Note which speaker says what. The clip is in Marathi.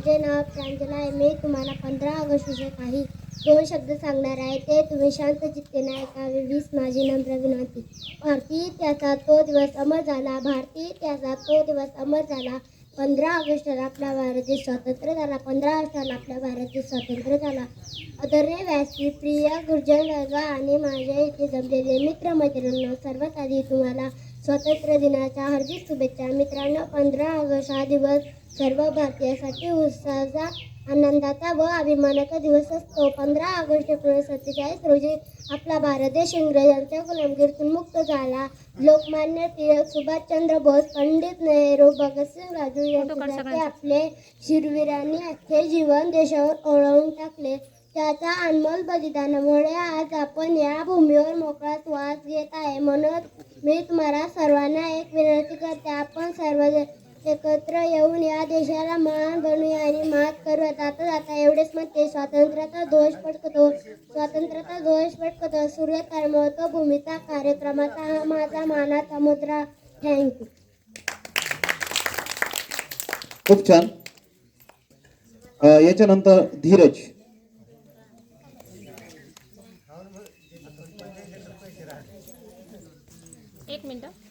Speaker 1: माझे नाव प्रांजला आहे. मी तुम्हाला पंधरा ऑगस्ट विषय काही दोन शब्द सांगणार आहे. ते तुम्ही शांत चित्तेने ऐकावे वीस माझी नम्र विनंती. भारतीय इतिहासात तो दिवस अमर झाला. भारतीय इतिहासात तो दिवस अमर झाला. पंधरा ऑगस्टला आपला भारत देश स्वातंत्र्य झाला. पंधरा ऑगस्टला आपल्या भारत देश स्वातंत्र्य झाला. अदर्य व्यासपी प्रिय गुर्जर वर्ग आणि माझ्या इथे जमलेले मित्र मैत्रिणींनो सर्वात आधी तुम्हाला स्वातंत्र्य दिनाच्या हार्दिक शुभेच्छा. मित्रांनो पंधरा ऑगस्ट हा दिवस सर्व भारतीयांसाठी उत्साहाचा आनंदाचा व अभिमानाचा दिवस असतो. पंधरा ऑगस्ट एकोणीसशे सत्तेचाळीस रोजी आपला भारत देश इंग्रजांच्या गुलामगिरीतून मुक्त झाला. लोकमान्य टिळक सुभाषचंद्र बोस पंडित नेहरू भगतसिंग राजू यांच्यासारखे आपले शूरवीरांनी अख्खे जीवन देशावर ओळवून टाकले. त्याच्या अनमोल बलिदानामुळे आज आपण या भूमीवर मोकळा श्वास घेत आहे. म्हणून मी तुम्हाला सर्वांना एक विनंती करते आपण सर्वजण एकत्र येऊन या देशाला महान बनवूया आणि मात करूया. जाता जाता एवढेच म्हणते स्वातंत्र्याचा दोष पटकतो स्वातंत्र्याचा दोष पटकतो सूर्य कर्मवतो भूमीचा कार्यक्रमाचा हा माझा मानाचा मुद्रा. थँक्यू
Speaker 2: खूप छान. याच्यानंतर धीरज.
Speaker 3: एक मिनटं.